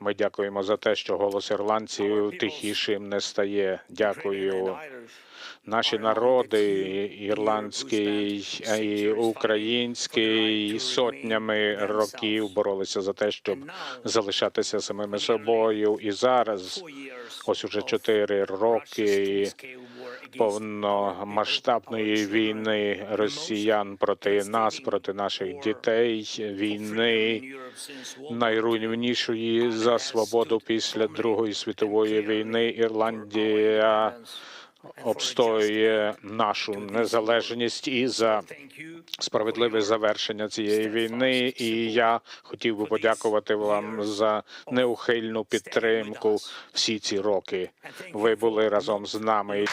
Ми дякуємо за те, що голос ірландців тихішим не стає. Дякую. Наші народи, ірландський і український, сотнями років боролися за те, щоб залишатися самими собою. І зараз, ось уже чотири роки повномасштабної війни росіян проти нас, проти наших дітей, війни найруйнівнішої за свободу після Другої світової війни. Ірландія обстоює нашу незалежність і за справедливе завершення цієї війни. І я хотів би подякувати вам за неухильну підтримку всі ці роки. Ви були разом з нами.